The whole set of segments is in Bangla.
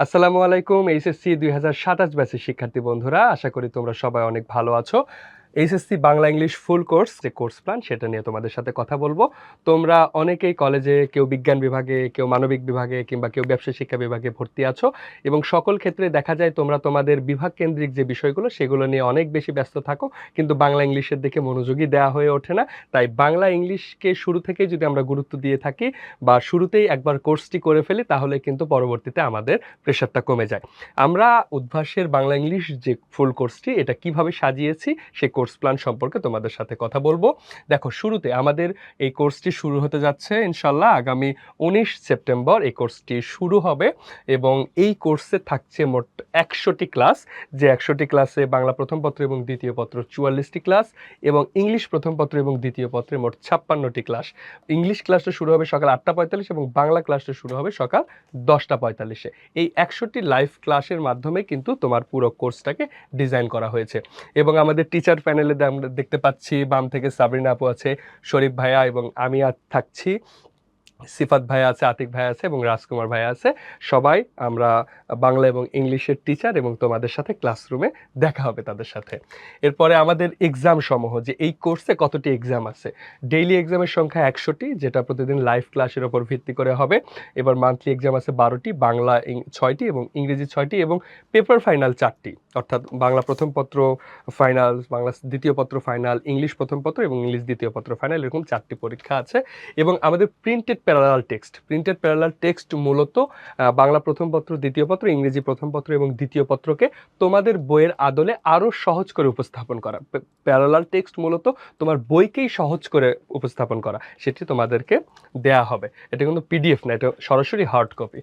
আসসালামু আলাইকুম, এইচএসসি দুই হাজার সাতাশ ব্যাচের শিক্ষার্থী বন্ধুরা, আশা করি তোমরা সবাই অনেক ভালো আছো। HSC Bangla English full course, যে কোর্স প্ল্যান, সেটা নিয়ে তোমাদের সাথে কথা বলব। তোমরা অনেকেই কলেজে কেউ বিজ্ঞান বিভাগে, কেউ মানবিক বিভাগে, কিংবা কেউ ব্যবসা শিক্ষা বিভাগে ভর্তি আছো, এবং সকল ক্ষেত্রে দেখা যায় তোমরা তোমাদের বিভাগ কেন্দ্রিক যে বিষয়গুলো, সেগুলো নিয়ে অনেক বেশি ব্যস্ত থাকো, কিন্তু বাংলা ইংলিশের দিকে মনোযোগী দেওয়া হয়ে ওঠে না। তাই বাংলা ইংলিশকে শুরু থেকেই যদি আমরা গুরুত্ব দিয়ে থাকি, বা শুরুতেই একবার কোর্সটি করে ফেলি, তাহলে কিন্তু পরবর্তীতে আমাদের প্রেশারটা কমে যায়। আমরা উদ্ভাসের বাংলা ইংলিশ যে ফুল কোর্সটি, এটা কীভাবে সাজিয়েছি, সে কোর্স প্ল্যান সম্পর্কে তোমাদের সাথে কথা বলব। দেখো, শুরুতে আমাদের এই কোর্সটি শুরু হতে যাচ্ছে ইনশাল্লাহ আগামী উনিশ সেপ্টেম্বর। এই কোর্সটি শুরু হবে এবং এই কোর্সে থাকছে মোট একশোটি ক্লাস। যে একশোটি ক্লাসে বাংলা প্রথম পত্র এবং দ্বিতীয় পত্র চুয়াল্লিশটি ক্লাস এবং ইংলিশ প্রথম পত্র এবং দ্বিতীয় পত্রে মোট ছাপ্পান্নটি ক্লাস। ইংলিশ ক্লাসটা শুরু হবে সকাল আটটা পঁয়তাল্লিশ এবং বাংলা ক্লাসটা শুরু হবে সকাল দশটা পঁয়তাল্লিশে। এই একশোটি লাইভ ক্লাসের মাধ্যমে কিন্তু তোমার পুরো কোর্সটাকে ডিজাইন করা হয়েছে। এবং আমাদের টিচার প্যানেলে আমরা দেখতে পাচ্ছি বাম থেকে সাবরিনা আপু আছে শরীফ ভাইয়া এবং আমি আর থাকছি। সিফাত ভাই আছে, আতিক ভাই আছে এবং রাজকুমার ভাই আছে। সবাই আমরা বাংলা এবং ইংলিশের টিচার এবং তোমাদের সাথে ক্লাসরুমে দেখা হবে তাদের সাথে। এরপরে আমাদের এক্সাম সমূহ, যে এই কোর্সে কতটি এক্সাম আছে? ডেইলি এক্সামের সংখ্যা একশোটি, যেটা প্রতিদিন লাইভ ক্লাসের ওপর ভিত্তি করে হবে। এবার মান্থলি এক্সাম আছে বারোটি, বাংলা ছয়টি এবং ইংরেজি ছয়টি এবং পেপার ফাইনাল চারটি। অর্থাৎ বাংলা প্রথম পত্র ফাইনাল বাংলা দ্বিতীয় পত্র ফাইনাল ইংলিশ প্রথম পত্র এবং ইংলিশ দ্বিতীয় পত্র ফাইনাল এরকম চারটি পরীক্ষা আছে। এবং আমাদের printed parallel text printed parallel text মূলত বাংলা প্রথম পত্র, দ্বিতীয় পত্র, ইংরেজি প্রথম পত্র এবং দ্বিতীয় পত্রকে তোমাদের বইয়ের আদলে আরও সহজ করে উপস্থাপন করা। প্যারালাল টেক্সট মূলত তোমার বইকেই সহজ করে উপস্থাপন করা। সেটি তোমাদেরকে দেয়া হবে। এটা কিন্তু পিডিএফ না, এটা সরাসরি হার্ড কপি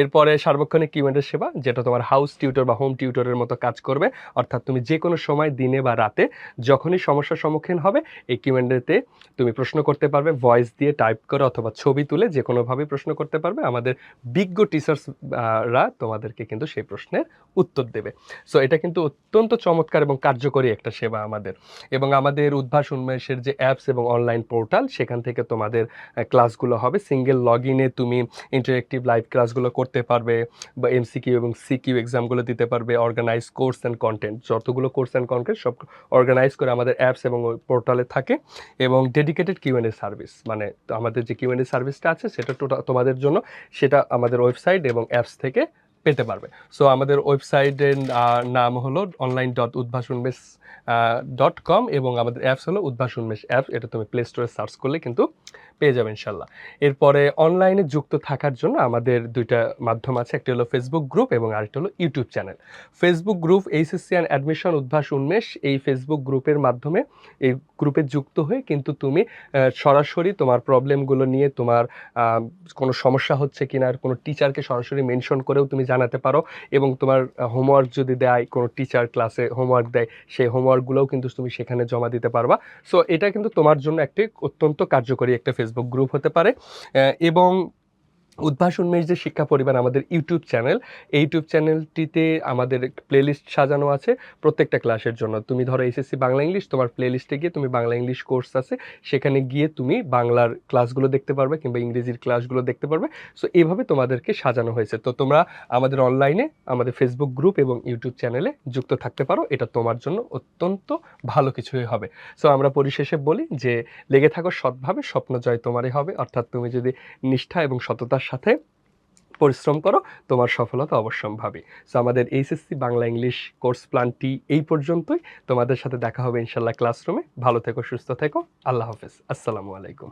এরপরে সার্বক্ষণিক কিউএন্ডের সেবা, যেটা তোমার হাউস টিউটর বা হোম টিউটরের মতো কাজ করবে। অর্থাৎ তুমি যে কোনো সময়, দিনে বা রাতে যখনই সমস্যার সম্মুখীন হবে, এই কিউএন্ডেতে তুমি প্রশ্ন করতে পারবে ভয়েস দিয়ে টাইপ করে অথবা ছবি তুলে যে কোনোভাবে প্রশ্ন করতে পারবে। আমাদের বিজ্ঞ টিচার্সরা তোমাদেরকে কিন্তু সেই প্রশ্নের উত্তর দেবে। সো এটা কিন্তু অত্যন্ত চমৎকার এবং কার্যকরী একটা সেবা আমাদের। এবং আমাদের উদ্ভাস উন্মেষের যে অ্যাপস এবং অনলাইন পোর্টাল সেখান থেকে তোমাদের ক্লাসগুলো হবে। সিঙ্গেল লগ ইনে তুমি ইন্টারেক্টিভ লাইভ ক্লাসগুলো করতে পারবে বা এমসিকিউ এবং সিকিউ এক্সামগুলো দিতে পারবে। অর্গানাইজ কোর্স অ্যান্ড কন্টেন্ট যতগুলো কোর্স অ্যান্ড কন্টেন্ট সব অর্গানাইজ করে আমাদের অ্যাপস এবং পোর্টালে থাকে। এবং ডেডিকেটেড কিউএনএ সার্ভিস মানে আমাদের যে কিউএনএ সার্ভিসটা আছে, সেটা টোটাল তোমাদের জন্য। সেটা আমাদের ওয়েবসাইট এবং অ্যাপস থেকে পেতে পারবে। সো আমাদের ওয়েবসাইটের নাম হলো অনলাইন ডট উদ্ভাস উন্মেষ ডট কম এবং আমাদের অ্যাপস হলো উদ্ভাস উন্মেষ অ্যাপস এটা তুমি প্লে স্টোরে সার্চ করলে কিন্তু পেয়ে যাবে ইনশাল্লাহ এরপরে অনলাইনে যুক্ত থাকার জন্য আমাদের দুইটা মাধ্যম আছে। একটি হলো ফেসবুক গ্রুপ এবং আরেকটি হলো YouTube channel Facebook group HSC and admission Udvash Unmesh এই ফেসবুক গ্রুপের মাধ্যমে এই গ্রুপে যুক্ত হয়ে কিন্তু তুমি সরাসরি তোমার প্রবলেমগুলো নিয়ে তোমার কোনো সমস্যা হচ্ছে কি কিনা, কোনো টিচারকে সরাসরি মেনশন করেও তুমি জানাতে পারো এবং তোমার হোমওয়ার্ক যদি দেয়, কোনো টিচার ক্লাসে হোমওয়ার্ক দেয়, সেই হোমওয়ার্কগুলোও কিন্তু তুমি সেখানে জমা দিতে পারবা। সো এটা কিন্তু তোমার জন্য একটি অত্যন্ত কার্যকরী একটা ফেসবুক গ্রুপ হতে পারে। এবং উদ্ভাস উন্মেষ যে শিক্ষা পরিবার আমাদের ইউটিউব চ্যানেল, এই ইউটিউব চ্যানেলটিতে আমাদের প্লেলিস্ট সাজানো আছে প্রত্যেকটা ক্লাসের জন্য। তুমি ধরো এসএসসি বাংলা ইংলিশ তোমার প্লেলিস্টে গিয়ে তুমি বাংলা ইংলিশ কোর্স আছে, সেখানে গিয়ে তুমি বাংলার ক্লাসগুলো দেখতে পারবে কিংবা ইংরেজির ক্লাসগুলো দেখতে পারবে। সো এইভাবে তোমাদেরকে সাজানো হয়েছে। তো তোমরা আমাদের অনলাইনে আমাদের ফেসবুক গ্রুপ এবং ইউটিউব চ্যানেলে যুক্ত থাকতে পারো। এটা তোমার জন্য অত্যন্ত ভালো কিছুই হবে। সো আমরা পরিশেষে বলি যে, লেগে থাকো সৎভাবে স্বপ্ন জয় তোমারই হবে। অর্থাৎ তুমি যদি নিষ্ঠা এবং সততার সাথে পরিশ্রম করো, তোমার সফলতা অবশ্যম্ভাবী। সো আমাদের এইচএসসি বাংলা ইংলিশ কোর্স প্ল্যানটি এই পর্যন্তই। তোমাদের সাথে দেখা হবে ইনশাল্লাহ ক্লাসরুমে ভালো থেকো, সুস্থ থেকো। আল্লাহ হাফেজ। আসসালামু আলাইকুম।